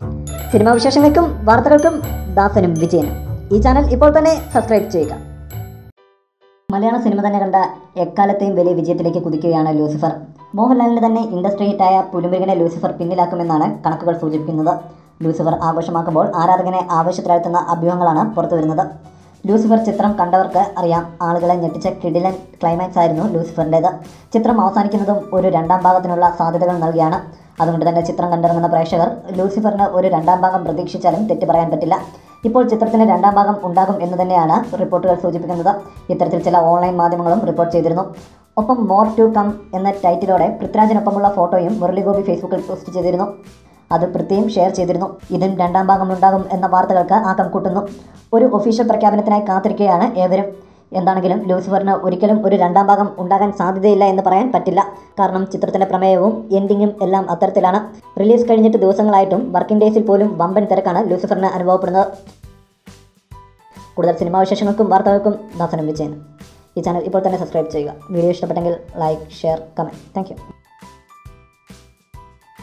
Cinema വിശേഷങ്ങൾക്കും വാർത്തകൾക്കും ദാസനും വിജയനും. ഈ ചാനൽ ഇപ്പോൾ തന്നെ സബ്സ്ക്രൈബ് ചെയ്യുക. മലയാള സിനിമ തന്നെ കണ്ട എക്കാലത്തെയും വലിയ വിജയത്തിലേക്ക് കുതിക്കുകയാണ് ലൂസിഫർ. മോഹൻലാലിന് തന്നെ ഇൻഡസ്ട്രി ഹിറ്റായ പുലിമുരുകനെ ലൂസിഫർ പിന്നിലാക്കുമെന്നാണ് കണക്കുകൾ സൂചിപ്പിക്കുന്നത്. ലൂസിഫർ ആഘോഷമാക്കുമ്പോൾ ആരാധകനെ ആവേശത്തിലാഴ്ത്തുന്ന അഭ്യൂഹങ്ങളാണ് പുറത്തുവരുന്നത് ലൂസിഫർ ചിത്രം കണ്ടവർക്ക് അറിയാം ആളുകളെ ഞെട്ടിച്ച കിടിലൻ ക്ലൈമാക്സ് ആയിരുന്നു ലൂസിഫറിന്റേത്. ചിത്രം അവസാനിക്കുന്നതും ഒരു രണ്ടാം ഭാഗത്തിനുള്ള സാധ്യതകൾ നൽകിയാണ്. അതുകൊണ്ട് തന്നെ ചിത്രം കണ്ടിറങ്ങുന്ന പ്രേക്ഷകർ ലൂസിഫറിന് ഒരു രണ്ടാം ഭാഗം പ്രതീക്ഷിച്ചാലും തെറ്റ് പറയാൻ പറ്റില്ല. ഇപ്പോൾ ചിത്രത്തിന് രണ്ടാം ഭാഗം ഉണ്ടാകും എന്ന് തന്നെയാണ് റിപ്പോർട്ടുകൾ സൂചിപ്പിക്കുന്നത്. ഇത്തരത്തിൽ ചില ഓൺലൈൻ മാധ്യമങ്ങളും റിപ്പോർട്ട് ചെയ്തിരുന്നു. ഒപ്പം മോർ ടു കം എന്ന ടൈറ്റിലോടെ പൃഥ്വിരാജിനൊപ്പമുള്ള ഫോട്ടോയും മുരളിഗോപി ഫേസ്ബുക്കിൽ പോസ്റ്റ് ചെയ്തിരുന്നു. അത് പൃഥ്വിയും ഷെയർ ചെയ്തിരുന്നു. ഇതും രണ്ടാം ഭാഗം ഉണ്ടാകും എന്ന വാർത്തകൾക്ക് ആക്കം കൂട്ടുന്നു. ഒരു ഒഫീഷ്യൽ പ്രഖ്യാപനത്തിനായി കാത്തിരിക്കുകയാണ് ഏവരും. എന്താണെങ്കിലും ലൂസിഫറിന് ഒരിക്കലും ഒരു രണ്ടാം ഭാഗം ഉണ്ടാകാൻ സാധ്യതയില്ല എന്ന് പറയാൻ പറ്റില്ല. കാരണം ചിത്രത്തിന്റെ പ്രമേയവും എൻഡിങ്ങും എല്ലാം അത്തരത്തിലാണ്. റിലീസ് കഴിഞ്ഞിട്ട് ദിവസങ്ങളായിട്ടും വർക്കിംഗ് ഡേയ്സിൽ പോലും വമ്പൻ തിരക്കാണ് ലൂസിഫറിന് അനുഭവപ്പെടുന്നത്. കൂടുതൽ സിനിമാ വിശേഷങ്ങൾക്കും വാർത്തകൾക്കും ദാസനം വിജയൻ. ഈ ചാനൽ ഇപ്പോൾ തന്നെ സബ്സ്ക്രൈബ് ചെയ്യുക. വീഡിയോ ഇഷ്ടപ്പെട്ടെങ്കിൽ ലൈക്ക് ഷെയർ കമന്റ് താങ്ക്